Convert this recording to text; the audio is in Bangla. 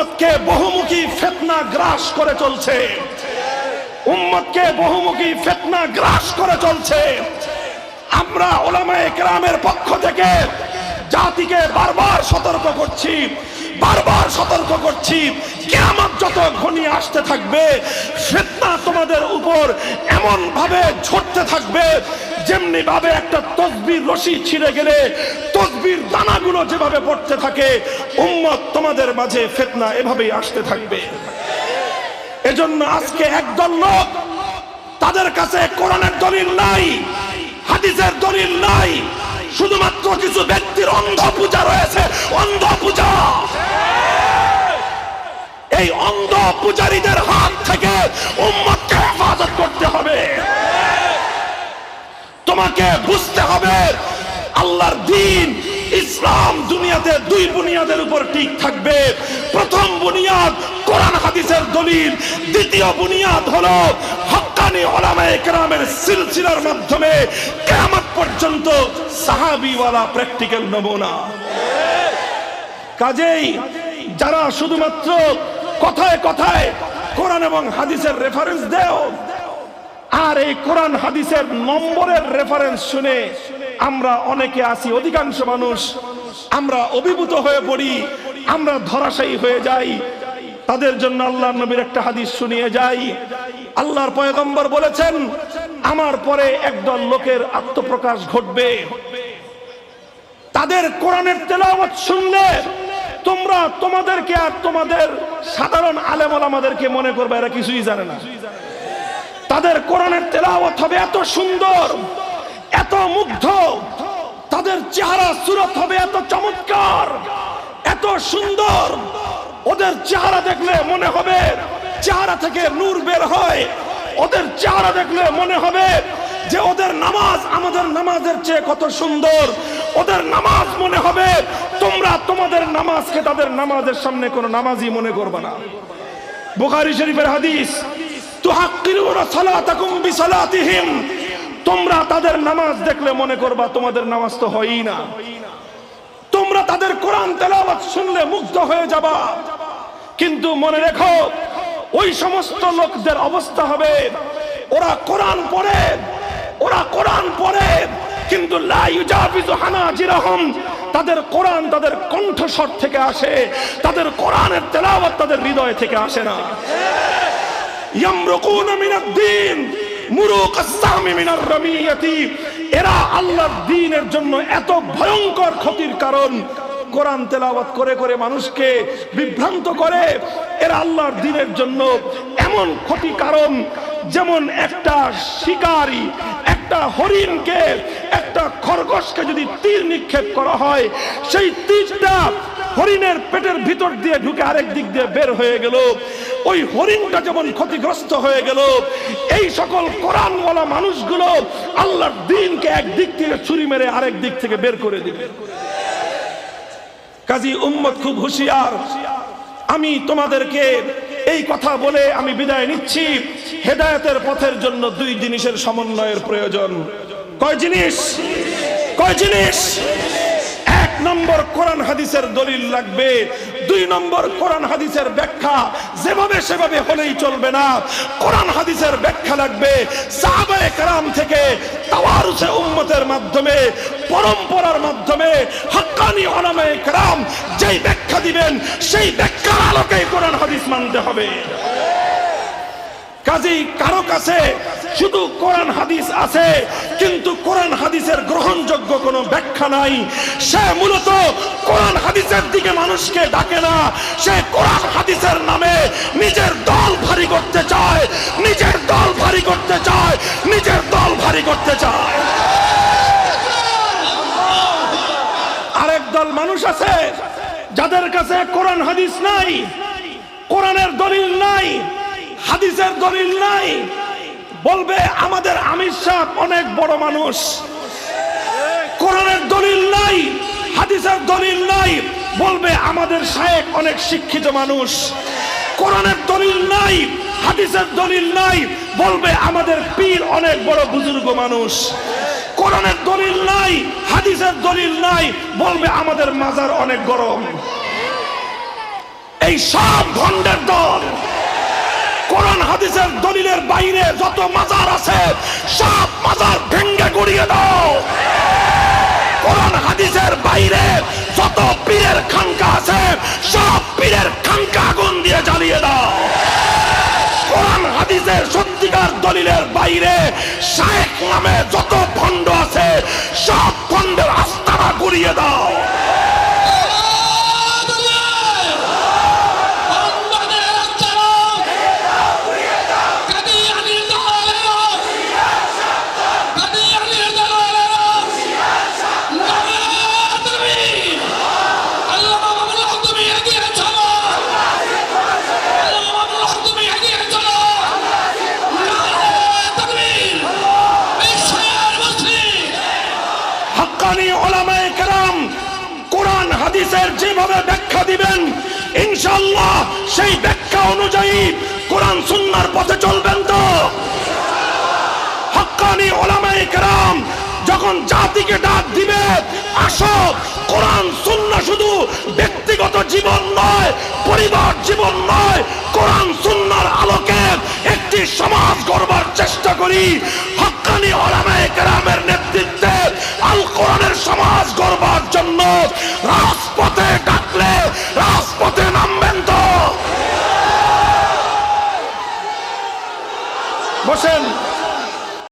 উম্মতকে বহুমুখী ফেতনা গ্রাস করে চলছে। উম্মতকে বহুমুখী ফেতনা গ্রাস করে চলছে। আমরা ওলামায়ে কেরামের পক্ষ থেকে জাতিকে বারবার সতর্ক করছি, বারবার সতর্ক করছি। কেয়ামত যত ঘনিয়ে আসতে থাকবে, ফিতনা তোমাদের উপর এমন ভাবে ঝরতে থাকবে যেমনি ভাবে একটা তসবির রশি ছিঁড়ে গেলে, তসবির দানাগুলো যেভাবে পড়তে থাকে, উম্মত তোমাদের মাঝে ফিতনা এভাবেই আসতে থাকবে। এজন্য আজকে একদল লোক তাদের কাছে কোরআনের দলিল নাই, হাদিসের দলিল নাই, শুধুমাত্র কিছু ব্যক্তির অন্ধ পূজা রয়েছে অন্ধ পূজা এই অন্ধ পূজারীদের হাত থেকে উম্মতকে তোমাকে বুঝতে হবে। আল্লাহর দিন ইসলাম দুনিয়াতে দুই বুনিয়াদের উপর ঠিক থাকবে। প্রথম বুনিয়াদ কোরআন হাদিসের দলিল, দ্বিতীয় বুনিয়াদ হলো হক্কানি ওলামায়ে কেরামের সিলসিলার মাধ্যমে কিয়ামত পর্যন্ত সাহাবিওয়ালা প্র্যাকটিক্যাল নমুনা। কাজেই যারা শুধুমাত্র কথায় কথায় কোরআন এবং হাদিসের রেফারেন্স দেও আর এই কোরআন হাদিসের নম্বরের রেফারেন্স শুনে আমরা অনেকে আছি, অধিকাংশ মানুষ। আমরা অভিভূত হয়ে পড়ি, আমরা ধরাশায়ী হয়ে যাই। তাদের জন্য আল্লাহ নবীর একটা হাদিস শুনিয়ে যাই। আল্লাহর পয়গম্বর বলেছেন, আমার পরে একদল লোকের আত্মপ্রকাশ ঘটবে। তাদের কোরআনের তেলাওয়াত শুনলে তোমরা তোমাদেরকে আর তোমাদের সাধারণ আলেমল আমাদেরকে মনে করবে, এরা কিছুই জানে না। তাদের কোরআনের তেলাওয়াত হবে এত সুন্দর, এত মুগ্ধ। তাদের চেহারা সুরত হবে এত চমৎকার, এত সুন্দর। ওদের চেহারা দেখলে মনে হবে চেহারা থেকে নূর বের হয়। ওদের চেহারা দেখলে মনে হবে যে ওদের নামাজ আমাদের নামাজের চেয়ে কত সুন্দর। ওদের নামাজ মনে হবে, তোমরা তোমাদের নামাজকে তাদের নামাজের সামনে কোনো নামাজই মনে করবে না। বুখারী শরীফের হাদিস তোমরা তাদের নামাজ দেখলে মনে করবা তোমাদের নামাজ তো হয়ই না। তোমরা তাদের কোরআন তেলাওয়াত শুনলে মুগ্ধ হয়ে যাবা। কিন্তু মনে রেখো, ওই সমস্ত লোকদের অবস্থা হবে। ওরা কোরআন পড়ে, ওরা কোরআন পড়ে, কিন্তু তাদের কোরআন তাদের কণ্ঠস্বর থেকে আসে, তাদের কোরআনের তেলাওয়াত তাদের হৃদয় থেকে আসে না। ইয়ামরুকুনা মিনাদ দ্বীন মুরুক আস-সামি মিনার রামিয়াতি। এরা আল্লাহর দ্বীনের জন্য এত ভয়ঙ্কর ক্ষতির কারণ। কোরআন তেলাওয়াত করে করে মানুষকে বিভ্রান্ত করে। এরা আল্লাহর দ্বীনের জন্য এমন ক্ষতি কারণ, যেমন একটা শিকারী, একটা হরিণকে, একটা খরগোশকে যদি তীর নিক্ষেপ করা হয়, সেই তীরটা হরিণের পেটের ভিতর দিয়ে ঢুকে আরেক দিক দিয়ে বের হয়ে গেল। ওই হরিণটা যেমন ক্ষতিগ্রস্ত হয়ে গেল, এই সকল কোরআনওয়ালা মানুষগুলো আল্লাহর দিনকে এক দিক থেকে ছুরি মেরে আরেক দিক থেকে বের করে দিবে। কাজী উম্মত খুব হুঁশিয়ার, আমি তোমাদেরকে এই কথা বলে আমি বিদায় নিচ্ছি। হেদায়তের পথের জন্য দুই জিনিসের সমন্বয়ের প্রয়োজন। কয় জিনিস? কয় জিনিস? এক নম্বর কোরআন হাদিসের দলিল লাগবে দুই নম্বর কোরআন হাদিসের ব্যাখ্যা যেভাবে সেভাবে হলেই চলবে না। কোরআন হাদিসের ব্যাখ্যা লাগবে সাহাবায়ে কেরাম থেকে তাওয়ারুসে উম্মতের মাধ্যমে, পরম্পরার মাধ্যমে হাক্কানি ওলামায়ে কেরাম যেই ব্যাখ্যা দিবেন, সেই ব্যাখ্যার আলোকে কোরআন হাদিস মানতে হবে। কাজেই কারও কাছে শুধু কোরআন হাদিস আছে, কিন্তু নাই। সে মূলত কোরআন হাদিসের দিকে মানুষকে ডাকে না। সে কোরআন হাদিসের নামে নিজের দল ভারী করতে চায়, নিজের দল ভারী করতে চায়, নিজের দল ভারী করতে চায়। আরেক দল মানুষ আছে যাদের কাছে কোরআন হাদিস নাই, কোরআনের দলিল নাই, হাদিসের দলিল নাই। বলবে, আমাদের আমির সাহেব অনেক বড় মানুষ। কোরআনের দলিল নাই, হাদিসের দলিল নাই, বলবে আমাদের শায়েক অনেক শিক্ষিত মানুষ। কোরআনের দলিল নাই, হাদিসের দলিল নাই, বলবে আমাদের পীর অনেক বড় বুজুর্গ মানুষ। কোরআনের দলিল নাই, হাদিসের দলিল নাই, বলবে আমাদের মাজার অনেক গরম। এই সব ভণ্ডের দল, কোরআন হাদিসের দলিলের বাইরে যত মাজার আছে, সব মাজার ভেঙ্গে গুড়িয়ে দাও। যত পীরের খানকা আছে, সব পীরের খানকা আগুন দিয়ে জ্বালিয়ে দাও। কোরআন, হাদিসের সত্যিকার দলিলের বাইরে শায়েখ নামে যত ভণ্ড আছে, সব ভণ্ডের আস্তানা গুড়িয়ে দাও। যেভাবে ব্যাখ্যা দিবেন ইনশাল্লাহ সেই ব্যাখ্যা অনুযায়ী কোরআন সুন্নাহর পথে চলবেন তো। হাক্কানি ওলামায়ে কেরাম যখন জাতিকে ডাক দিবে, আসো, কোরআন সুন্নাহ শুধু ব্যক্তিগত জীবন নয়, পরিবার জীবন নয়, কোরআন সুন্নাহর আলোকে একটি সমাজ গড়বার চেষ্টা করি। হাক্কানি ওলামায়ে কেরামের নেতৃত্বে